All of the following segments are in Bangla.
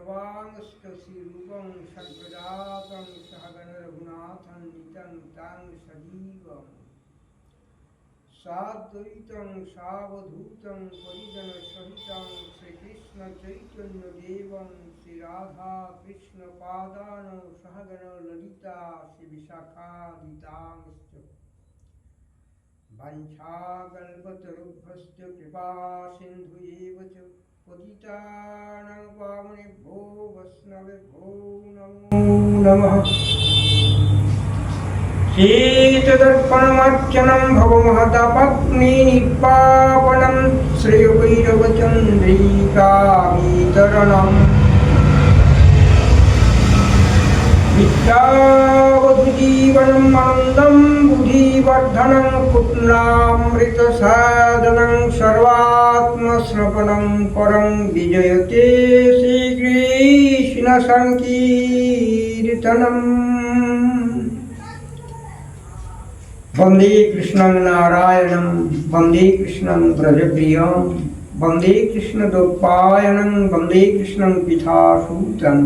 सर्वाङ्गस्त्वशीरूपं षड्प्रजातं सहगणरघुनाथं नितं तां सजीवं साद्वैतं सावधूतं परिजनसहितं श्रीकृष्णचैतन्यदेवं श्रीराधाकृष्णपादान् सहगणललिता श्रीविशाखादितांश्च वञ्छाकल्पतरुभ्यश्च कृपा सिन्धु एव च पतितानां पावनेभ्यो वैष्णवेभ्यो नमो नमः। श्रेयवैरवचन्द्रिकावितरणम् विद्यावधुजीवनम् आनन्दं बुद्धिवर्धनं पुत्रामृतसाधनं सर्वात्मस्नपनं परं विजयते श्रीकृष्णसङ्कीर्तनम् वन्दे कृष्णं नारायणं वन्दे कृष्णं व्रजप्रियं वन्दे कृष्णदोपायनं वन्दे कृष्णं पितासूतम्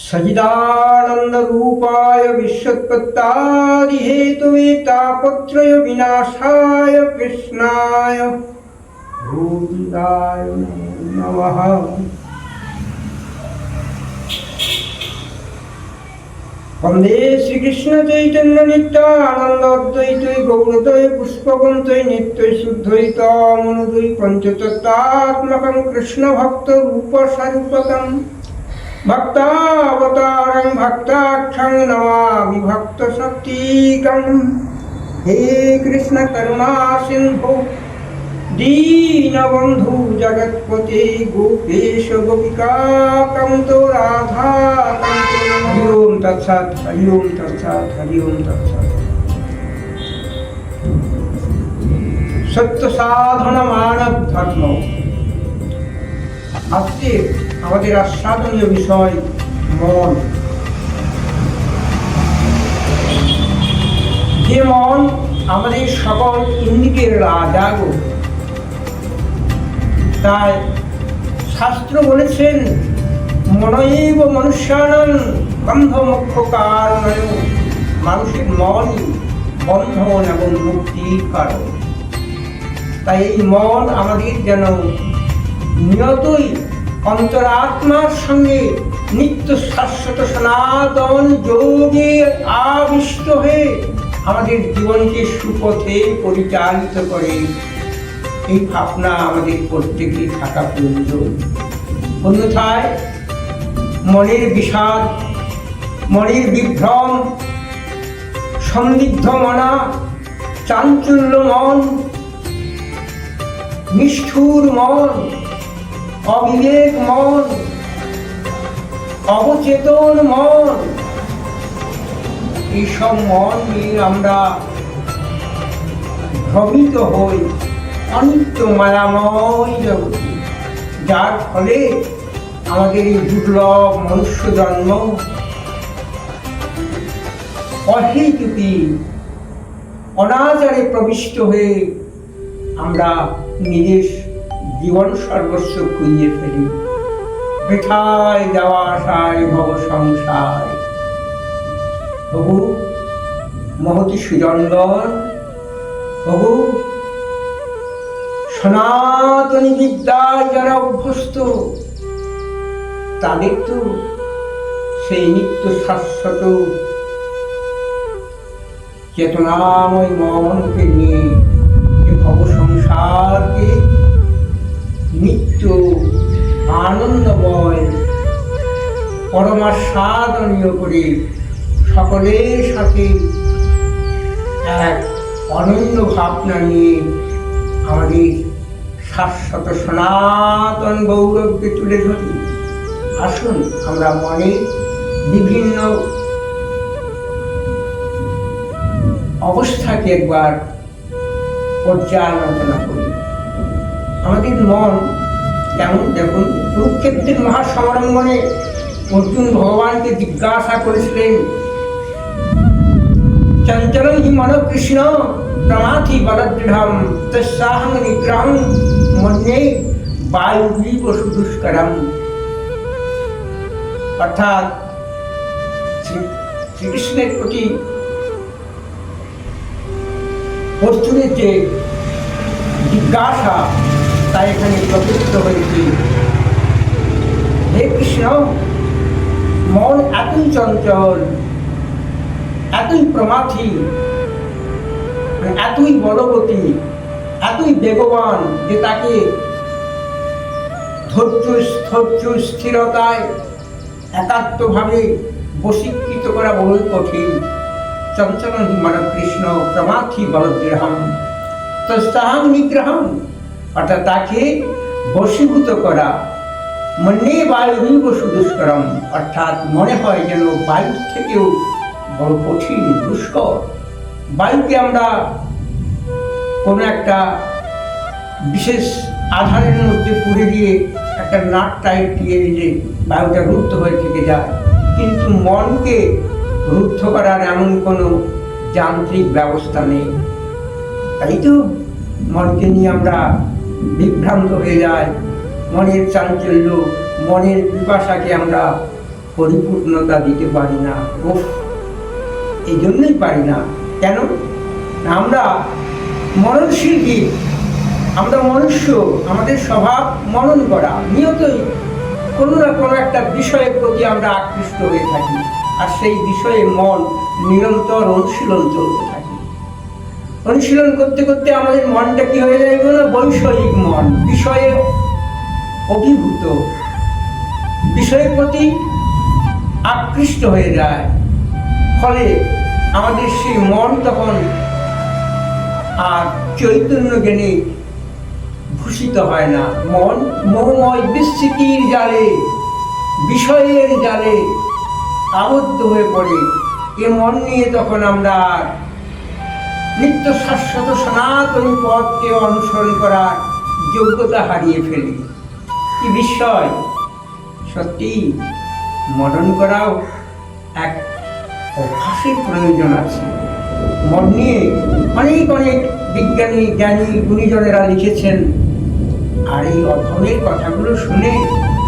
सजिदानन्दरूपाय विश्वत्पत्तादिहेतुवे तापत्रय विनाशाय कृष्णाय गोविन्दाय नमः वन्दे श्रीकृष्णचैतन्य नित्यानन्द अद्वैतै गौरतय पुष्पवन्तै नित्यै शुद्धैतामनुदै पञ्चतत्त्वात्मकं कृष्णभक्तरूपस्वरूपकम् भक्तावतारं भक्ताक्षं नमामि भक्तशक्तिकं हे कृष्णकरुणा सिन्धु, दीनबन्धु जगत्पते गोपेश गोपिकाकं तु राधा हरि ओं तत्सत्, हरि ओं तत्सत्, हरि ओं तत्सत्। सत्य अस्ति আমাদের আস্বাদনীয় বিষয় মন। যে মন আমাদের সকল ইন্দিকের রাজা গো। তাই শাস্ত্র বলেছেন, মনৈব মনুষ্যানং বন্ধ মুখ্য কারণ মানুষের মন বন্ধন এবং মুক্তির কারণ। তাই এই মন আমাদের যেন নিয়তই অন্তরাত্মার সঙ্গে নিত্য শাশ্বত সনাতন যোগে আবিষ্ট হয়ে আমাদের জীবনকে সুপথে পরিচালিত করে। এই ভাবনা আমাদের প্রত্যেকে থাকা প্রয়োজন। অন্যথায় মনের বিষাদ, মনের বিভ্রম সন্দিগ্ধ মনা, চাঞ্চল্য মন, নিষ্ঠুর মন অবিবেক মন, অবচেতন মন। এইসব মন নিয়ে আমরা ভ্রমিত হই, অনিত্য মায়াময় জগতে। যার ফলে আমাদের এই দুর্লভ মনুষ্য জন্ম অহেতুকি অনাচারে প্রবিষ্ট হয়ে আমরা নিজের জীবন সর্বস্ব খুইয়ে ফেলি। বৃথায় যাওয়া আশায় ভব সংসার। বহু মহতি সুজনগণ বহু সনাতনী বিদ্যায় যারা অভ্যস্ত, তাদের তো সেই নিত্য শাশ্বত চেতনাময় মনকে নিয়ে ভব সংসারকে নিত্য আনন্দময় পরমাস্বাদনীয় করে সকলের সাথে এক অনন্য ভাবনা নিয়ে আমাদের শাশ্বত সনাতন গৌরবকে তুলে ধরি। আসুন আমরা মনে বিভিন্ন অবস্থাকে একবার পর্যালোচনা করি। আমাদের মন কেমন দেখুন, কুরুক্ষেত্রের মহাসমারম্ভনে অর্জুন ভগবানকে জিজ্ঞাসা করেছিলেন, চঞ্চলং হি মন কৃষ্ণ প্রমাথি বলদৃঢ়ম তস্যাহং নিগ্রহং মন্যে বায়ুবীব সুদুষ্করম। অর্থাৎ শ্রীকৃষ্ণের প্রতি অর্জুনের যে জিজ্ঞাসা তা এখানে প্রকৃত হয়েছে। হে কৃষ্ণ, মন এতই চঞ্চল, এতই প্রমাথি মানে এতই বলবতী, এতই বেগবান যে তাকে ধৈর্য ধৈর্য, স্থিরতায় একাত্মভাবে বশীকৃত করা বহু কঠিন। চঞ্চল হিমান কৃষ্ণ, প্রমাথি বলদৃঢ়ম তস্তাহাং নিগ্রহম। অর্থাৎ তাকে বশীভূত করা। মনে বায়ু সুদুষ্করম। অর্থাৎ মনে হয় যেন বায়ুর থেকেও বড় কঠিন, দুষ্কর। বায়ুকে আমরা কোনো একটা বিশেষ আধারের মধ্যে পুড়ে দিয়ে একটা নাট টাইট দিয়ে দিলে বায়ুটা রুদ্ধ হয়ে থেকে যায়। কিন্তু মনকে রুদ্ধ করার এমন কোনো যান্ত্রিক ব্যবস্থা নেই। তাই তো মনকে নিয়ে আমরা বিভ্রান্ত হয়ে যাই মনের চাঞ্চল্য, মনের পিপাসাকে আমরা পরিপূর্ণতা দিতে পারি না। এই জন্যই পারি না। কেন? আমরা মননশীল জীব আমরা মনুষ্য, আমাদের স্বভাব মনন করা। নিয়তই কোনো না কোনো একটা বিষয়ের প্রতি আমরা আকৃষ্ট হয়ে থাকি। আর সেই বিষয়ে মন নিরন্তর অনুশীলন চলতে থাকে। অনুশীলন করতে করতে আমাদের মনটা কি হয়ে যায় বলো? বৈষয়িক মন, বিষয়ে অভিভূত। বিষয়ের প্রতি আকৃষ্ট হয়ে যায়। ফলে আমাদের সেই মন তখন আর চৈতন্য জ্ঞানে ভূষিত হয় না। মন মোহময় বিস্মৃতির জালে, বিষয়ের জালে আবদ্ধ হয়ে পড়ে। এ মন নিয়ে তখন আমরা নিত্য শাশ্বত সনাতন পথকে অনুসরণ করার যোগ্যতা হারিয়ে ফেলি। কি বিস্ময়! সত্যি মনন করাও এক অভ্যাসের প্রয়োজন আছে। মন নিয়ে অনেক অনেক বিজ্ঞানী, জ্ঞানী, গুণীজনেরা লিখেছেন। আর এই অধমের কথাগুলো শুনে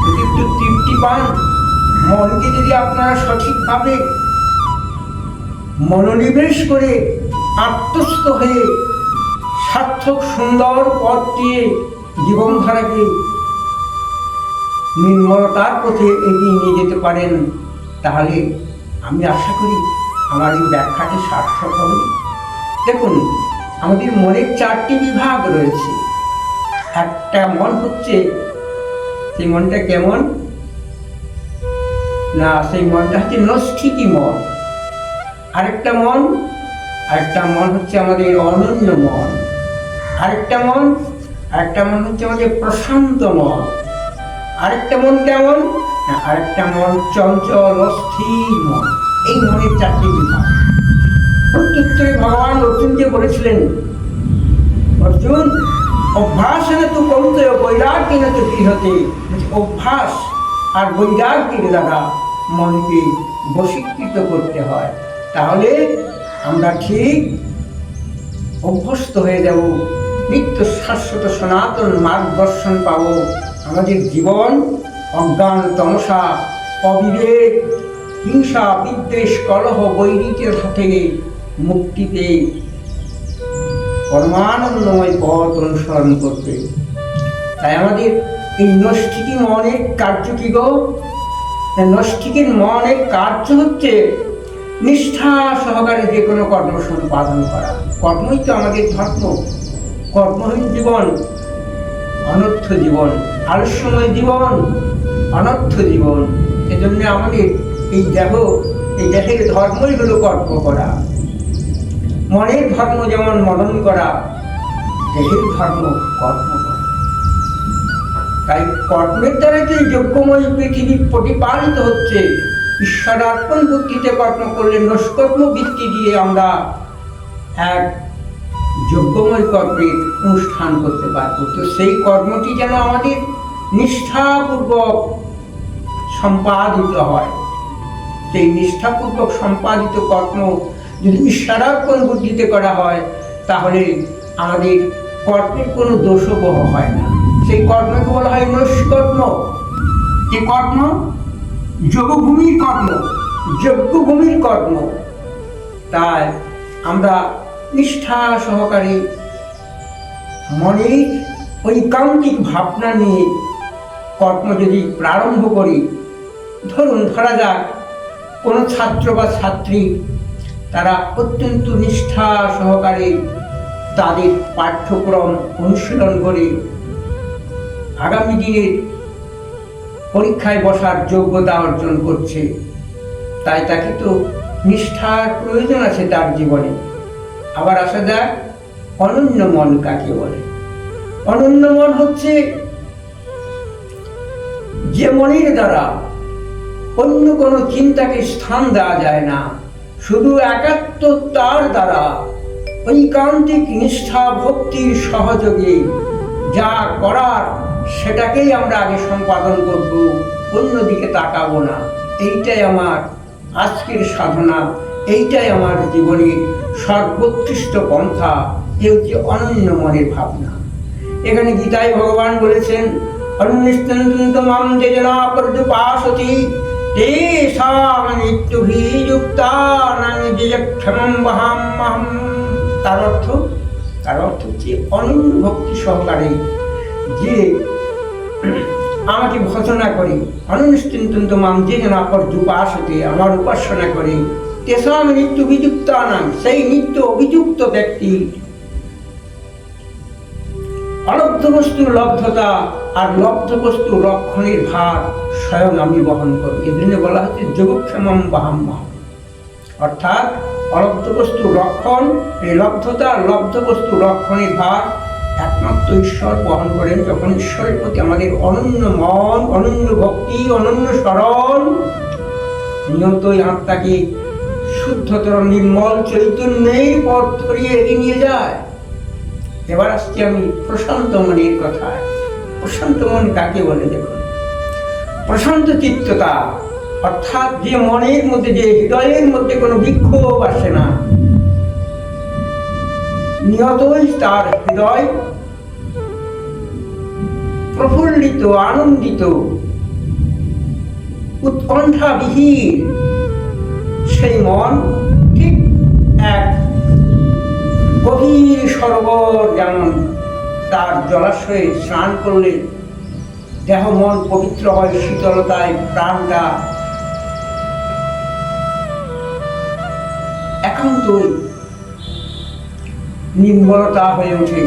যদি একটু তৃপ্তি পান, মনকে যদি আপনারা সঠিকভাবে মনোনিবেশ করে আত্মস্থ হয়ে সার্থক সুন্দর পথ দিয়ে জীবনধারাকে নির্মলতার পথে এগিয়ে নিয়ে যেতে পারেন, তাহলে আমি আশা করি আমার এই ব্যাখ্যাটি সার্থক হবে। দেখুন, আমাদের মনের চারটি বিভাগ রয়েছে। একটা মন হচ্ছে সেই মনটা কেমন? না, সেই মনটা হচ্ছে নষ্ঠিকি মন। আরেকটা মন আরেকটা মন হচ্ছে আমাদের অনন্য মন। আরেকটা মন আরেকটা মন হচ্ছে আমাদের প্রশান্ত মন। আরেকটা মন কেমন? আরেকটা মন চঞ্চল, অস্থির মন। এই মনের চারটি বিভাগ। প্রত্যুত্তরে ভগবান অর্জুনকে বলেছিলেন, অর্জুন অভ্যাস না তো কমতে বৈরাগ্য না তো গৃহতে। অভ্যাস আর বৈরাগ্যের দ্বারা মনকে বশীকৃত করতে হয়। তাহলে আমরা ঠিক অভ্যস্ত হয়ে যাব। নিত্য শাশ্বত সনাতন মার্গদর্শন পাব। আমাদের জীবন অজ্ঞান তমসা, অবিবেক, হিংসা, বিদ্বেষ, কলহ, বৈরিকের হাতে মুক্তি পেয়ে পরমানন্দময় পথ অনুসরণ করবে তাই আমাদের এই নষ্টিকি মনের কার্য কি গো? নষ্টিকের মনের কার্য হচ্ছে নিষ্ঠা সহকারে যে কোনো কর্ম সম্পাদন করা। কর্মই তো আমাদের ধর্ম। কর্মহীন জীবন, অনর্থ জীবন, আলস্যময় জীবন, অনর্থ জীবন। এজন্য আমাদের এই দেহ, এই দেহের ধর্মই হলো কর্ম করা। মনের ধর্ম যেমন মনন করা, দেহের ধর্ম কর্ম করা। তাই কর্মের দ্বারা যে যোগ্যময় পৃথিবী প্রতিপালিত হচ্ছে ঈশ্বরার্পণ বুদ্ধিতে কর্ম করলে নস্কর্ম বৃত্তি দিয়ে আমরা এক যোগ্যময় কর্মের অনুষ্ঠান করতে পারব। তো সেই কর্মটি যেন আমাদের নিষ্ঠাপূর্বক সম্পাদিত হয়। সেই নিষ্ঠাপূর্বক সম্পাদিত কর্ম যদি ঈশ্বরার্পণ বুদ্ধিতে করা হয়, তাহলে আমাদের কর্মের কোনো দোষবহ হয় না। সেই কর্মকে বলা হয় নৈষ্কর্ম যে কর্ম? যোগভূমির কর্ম যজ্ঞভূমির কর্ম তাই আমরা নিষ্ঠা সহকারে মনে ঐকান্তিক ভাবনা নিয়ে কর্ম যদি প্রারম্ভ করি, ধরুন ধরা যাক কোনো ছাত্র বা ছাত্রী, তারা অত্যন্ত নিষ্ঠা সহকারে তাদের পাঠ্যক্রম অনুশীলন করে আগামী দিনের পরীক্ষায় বসার যোগ্যতা অর্জন করছে। তাই তাকে তো নিষ্ঠার প্রয়োজন আছে তার জীবনে। আবার আসা যাক, অনন্য মন কাকে বলে? অনন্য মন হচ্ছে যে মনের দ্বারা অন্য কোনো চিন্তাকে স্থান দেওয়া যায় না। শুধু একাত্ম তার দ্বারা ঐকান্তিক নিষ্ঠা ভক্তির সহযোগে যা করার সেটাকেই আমরা আগে সম্পাদন করব, অন্যদিকে তাকাবো না। এইটাই আমার আজকের সাধনা, এইটাই আমার জীবনের সর্বোৎকৃষ্ট পন্থা এ হচ্ছে অনন্য মনের ভাবনা। এখানে গীতায় ভগবান বলেছেন অন্যস্তন্তুমাম যেজনা পর্যুপাসতি তেষাং নিত্যভিযুক্তানাং যেযক্ষমম বহাম্যহম তার অর্থ তার অর্থ হচ্ছে অনন্য ভক্তি সহকারে যে আমাকে ভজনা করে। অনুষ্ঠিন্ত মাম যে যেন পর্যুপাসতে আমার উপাসনা করে। তেসাম নিত্য অভিযুক্ত নাম সেই নিত্য অভিযুক্ত ব্যক্তি। অলব্ধ বস্তুর লব্ধতা আর লব্ধ বস্তু রক্ষণের ভার স্বয়ং আমি বহন করি। এজন্য বলা হচ্ছে যোগক্ষেমম বাহাম্মা। অর্থাৎ অলব্ধ বস্তু রক্ষণ এই লব্ধতা লব্ধ বস্তু রক্ষণের ভার একমাত্র ঈশ্বর বহন করেন যখন ঈশ্বরের প্রতি আমাদের অনন্য মন, অনন্য ভক্তি, অনন্য স্মরণ, নিয়তই আত্মাকে শুদ্ধতর নির্মল চৈতন্যের পথ ধরিয়ে এগিয়ে নিয়ে যায়। এবার আসছি আমি প্রশান্ত মনের কথায়। প্রশান্ত মন কাকে বলে দেখুন? প্রশান্ত চিত্ততা, অর্থাৎ যে মনের মধ্যে, যে হৃদয়ের মধ্যে কোনো বিক্ষোভ আসে না নিহতই তার হৃদয়। প্রফুল্লিত, আনন্দিত, উৎকণ্ঠাবিহীন সেই মন ঠিক এক গভীর সরোবর যেমন তার জলাশয়ে স্নান করলে দেহ মন পবিত্র হয়, শীতলতায় প্রাণটা একান্তই নির্মলতা হয়ে ওঠে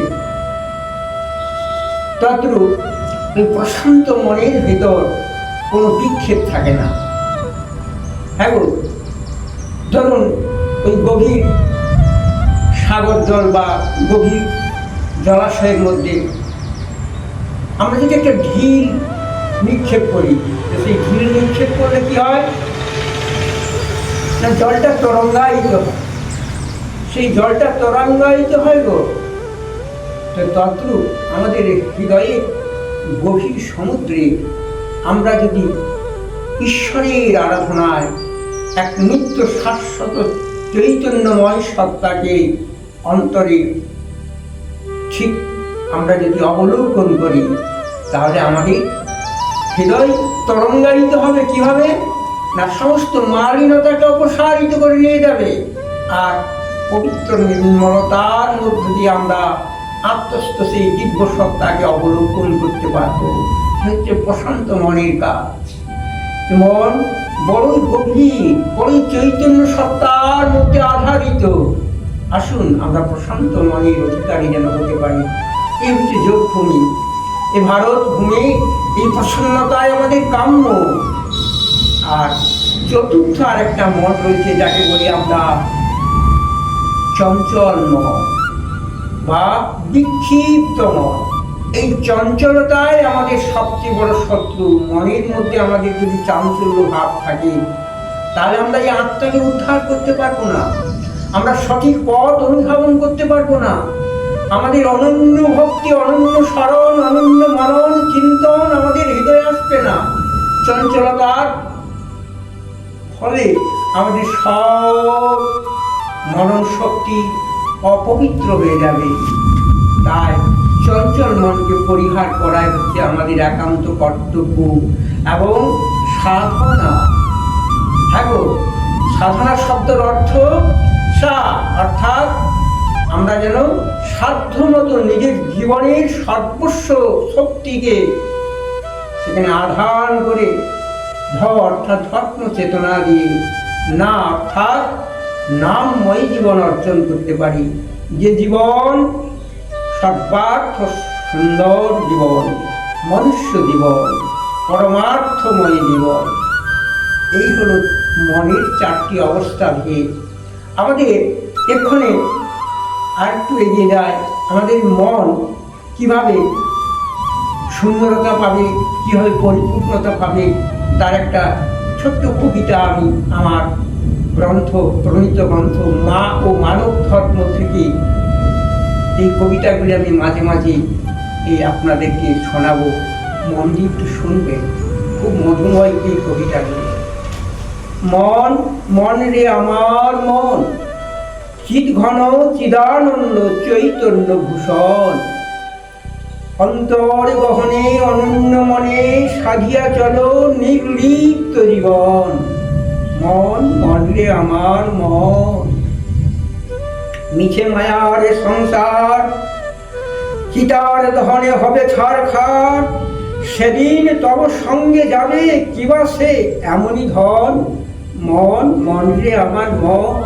তদ্রূপ ওই প্রশান্ত মনের ভিতর কোনো বিক্ষেপ থাকে না। হ্যাঁ ধরুন ওই গভীর সাগর জল বা গভীর জলাশয়ের মধ্যে আমরা যদি একটা ঢিল নিক্ষেপ করি সেই ঢিল নিক্ষেপ করলে কি হয়? না জলটা তরঙ্গায়িত হয়। সেই জলটা তরঙ্গায়িত হয় গো। তো তদ্রূপ আমাদের হৃদয়ে গভীর সমুদ্রে আমরা যদি ঈশ্বরের আরাধনায় এক নিত্য শাশ্বত চৈতন্যময় সত্তাকে অন্তরে ঠিক আমরা যদি অবলোকন করি, তাহলে আমাদের হৃদয় তরঙ্গায়িত হবে কীভাবে? না সমস্ত মালিনতাকে অপসারিত করে নিয়ে যাবে। আর পবিত্র নির্মলতার মধ্য দিয়ে আমরা আত্মস্থ সেই দিব্য সত্তাকে অবলোকন করতে পারব। হচ্ছে প্রশান্ত মনের কাজ। মন বড়ই গভীর, বড়ই চৈতন্য সত্তার মধ্যে আধারিত। আসুন আমরা প্রশান্ত মনের অধিকারী যেন হতে পারি। এই হচ্ছে যোগভূমি। এই ভারত ভূমি, এই প্রসন্নতায় আমাদের কাম্য। আর চতুর্থ আরেকটা মন রয়েছে, যাকে বলি আমরা চঞ্চল মন বা বিক্ষিপ্ত মন এই চঞ্চলতাই আমাদের সবচেয়ে বড় শত্রু। মনের মধ্যে আমাদের যদি চাঞ্চল্য ভাব থাকে, তাহলে আমরা এই আত্মাকে উদ্ধার করতে পারব না। আমরা সঠিক পথ অনুধাবন করতে পারব না। আমাদের অনন্য ভক্তি, অনন্য স্মরণ, অনন্য মনন, চিন্তন আমাদের হৃদয়ে আসবে না। চঞ্চলতার ফলে আমাদের সব মনন শক্তি অপবিত্র হয়ে যাবে। তাই চঞ্চল মনকে পরিহার করাই হচ্ছে আমাদের একান্ত কর্তব্য এবং সাধনা। হ্যাঁ সাধনা শব্দের অর্থ সা, অর্থাৎ আমরা যেন সাধ্য মতো নিজের জীবনের সর্বস্ব শক্তিকে সেখানে আধান করে ধ, অর্থাৎ ধর্ম চেতনা দিয়ে, না, অর্থাৎ নামময় জীবন অর্জন করতে পারি। যে জীবন সর্বার্থ সুন্দর জীবন, মনুষ্য জীবন, পরমার্থময় জীবন। এই হলো মনের চারটি অবস্থা ভেদ। আমাদের এক্ষণে আর একটু এগিয়ে যায়। আমাদের মন কীভাবে সুন্দরতা পাবে, কীভাবে পরিপূর্ণতা পাবে, তার একটা ছোট্ট কবিতা আমি আমার গ্রন্থ, প্রণীত গ্রন্থ, মা ও মানব ধর্ম থেকে এই কবিতাগুলি আমি মাঝে মাঝে এই আপনাদেরকে শোনাবো। মন দিয়ে একটু শুনবেন। খুব মধুময় এই কবিতাগুলি। মন মন রে আমার মন, চিৎ ঘন, চিদানন্দ, চৈতন্য ভূষণ। অন্তর গহনে, অনন্য মনে সাধিয়া চলো নির্লিপ্ত জীবন। মন মন রে আমার মন। মিছে মায়ার সংসার, চিতার দহনে হবে ছাড় খার সেদিন তব সঙ্গে যাবে কিবা সে, এমনই ধন, মন মন রে আমার মন।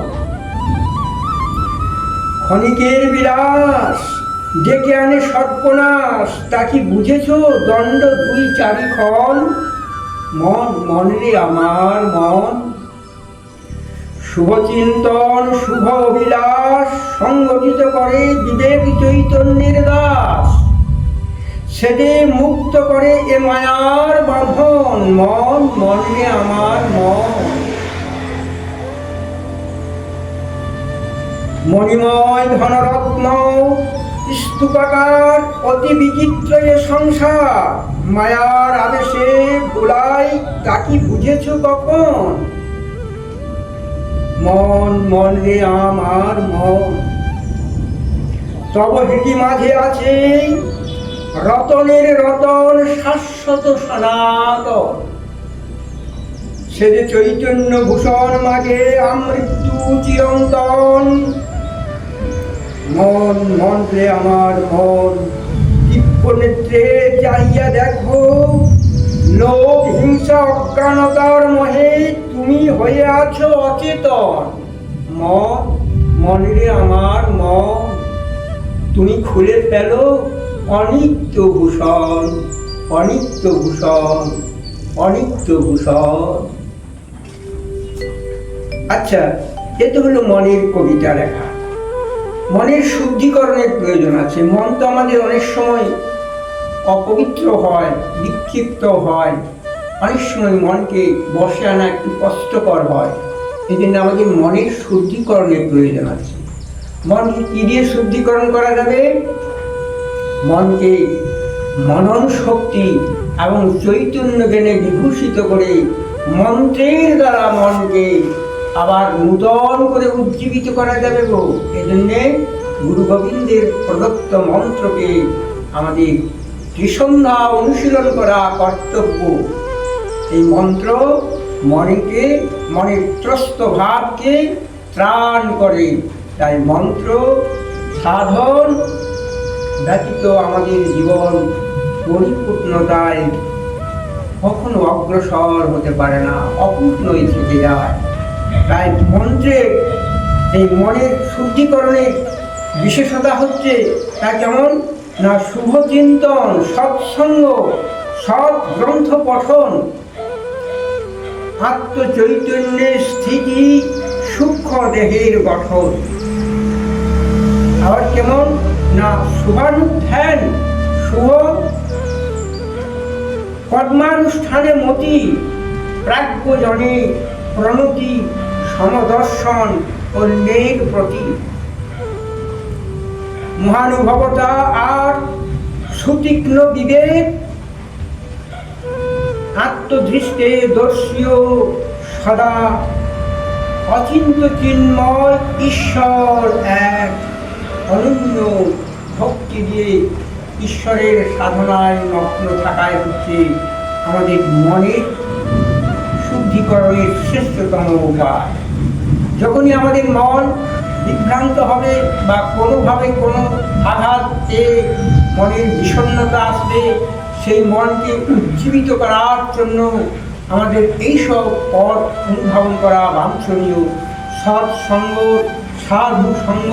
ক্ষণিকের বিলাস, ডেকে আনে সর্বনাশ তা কি বুঝেছ দণ্ড দুই চারি ক্ষণ মন মন রে আমার মন। শুভ চিন্তন শুভ অভিলাষ সংগঠিত করে বিবেক চৈতন্যের দাস। সেদে মুক্ত করে এ মায়ার বাঁধন, মন মন আমার মন। মণিময় ধনরত্ন, স্তূপাকার, অতি বিচিত্র এ সংসার। মায়ার আদেশে ভোলাই তা কি বুঝেছ কখন? মন মন রে আমার মন। তব হেটি মাঝে আছে রতনের রতন শাশ্বত সনাতন। সে যে চৈতন্য ভূষণ মাঝে আমৃত্যু চিরন্তন। মন মন রে আমার মন দিব্য নেত্রে চাহিয়া দেখো লোভ হিংসা অজ্ঞানতার মহে, তুমি হয়ে আছো অচেতন। মন মন আমার মন তুমি খুলে ফেলো অনিত্য ভূষণ অনিত্য ভূষণ অনিত্য ভূষণ। আচ্ছা এ তো হলো মনের কবিতা লেখা। মনের শুদ্ধিকরণের প্রয়োজন আছে। মন তো আমাদের অনেক সময় অপবিত্র হয়, বিক্ষিপ্ত হয়। অনেক সময় মনকে বসে আনা একটু কষ্টকর হয়। এই জন্য আমাদের মনের শুদ্ধিকরণের প্রয়োজন আছে। মনকে কী দিয়ে শুদ্ধিকরণ করা যাবে? মনকে মনন শক্তি এবং চৈতন্য জ্ঞানে বিভূষিত করে মন্ত্রের দ্বারা মনকে আবার নূতন করে উজ্জীবিত করা যাবে গো। এজন্যে গুরু গোবিন্দের প্রদত্ত মন্ত্রকে আমাদের ত্রিসন্ধ্যা অনুশীলন করা কর্তব্য। এই মন্ত্র মনেকে মনের ত্রস্ত ভাবকে ত্রাণ করে। তাই মন্ত্র সাধন ব্যতীত আমাদের জীবন পরিপূর্ণতায় কখনো অগ্রসর হতে পারে না, অপূর্ণই থেকে যায়। তাই মন্ত্রের এই মনের শুদ্ধিকরণের বিশেষতা হচ্ছে তা কেমন? না শুভ চিন্তন সৎসঙ্গ, সৎ গ্রন্থ পঠন। আত্মচৈতন্যের স্থিতি সূক্ষ্ম দেহের গঠন। আবার কেমন? না শুভানুধ্যান, শুভ কর্মানুষ্ঠানে মতি, প্রাজ্ঞজনে প্রণতি, সমদর্শন, অন্যের প্রতি। মহানুভবতা আর সুতীক্ষ্ণ বিবেক, আত্মদৃষ্টে দর্শীয় সদা অচিন্ত চিন্ময় ঈশ্বর এক অনন্য ভক্তি দিয়ে ঈশ্বরের সাধনায় মগ্ন থাকায় হচ্ছে আমাদের মনের শুদ্ধিকরণের শ্রেষ্ঠতম উপায়। যখনই আমাদের মন বিভ্রান্ত হবে বা কোনোভাবে কোনো আঘাত পেয়ে মনের বিষণ্ণতা আসবে, সেই মনকে উজ্জীবিত করার জন্য আমাদের এইসব পথ অনুধাবন করা বাঞ্ছনীয়। সৎসঙ্গ সাধু সঙ্গ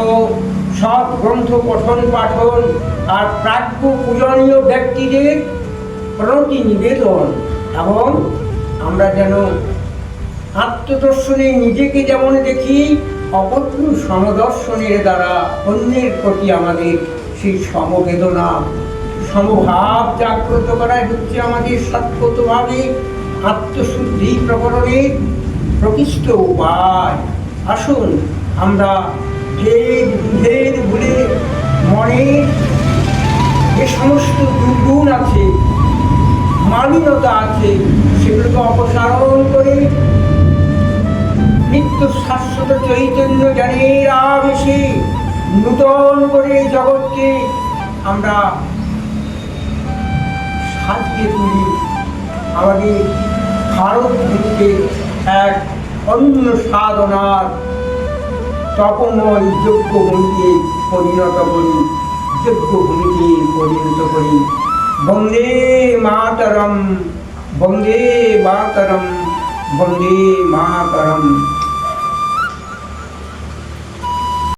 সৎ গ্রন্থ পঠন পাঠন আর প্রাজ্ঞ পূজনীয় ব্যক্তিদের প্রতি নিবেদন এবং আমরা যেন আত্মদর্শনে নিজেকে যেমন দেখি অপত্র সমদর্শনের দ্বারা অন্যের প্রতি আমাদের সেই সমবেদনা, সমভাব জাগ্রত করাই হচ্ছে আমাদের সৎপতভাবে আত্মশুদ্ধি প্রকরণের প্রকৃষ্ট উপায়। আসুন আমরা ভেদ বিভেদ ভুলে মনের যে সমস্ত দুর্গুণ আছে, মালিনতা আছে, সেগুলোকে অপসারণ করে নিত্য শাশ্বত চৈতন্য জ্ঞানের আবেশে নূতন করে জগৎকে আমরা সাজিয়ে তুলি। আমাদের ভারত ভূমিকে এক অন্য সাধনার তপময় যোগ্য ভূমিকে পরিণত করি যোগ্য ভূমিকে পরিণত করি। বন্দে মাতরম বন্দে মাতরম বন্দে মাতরম।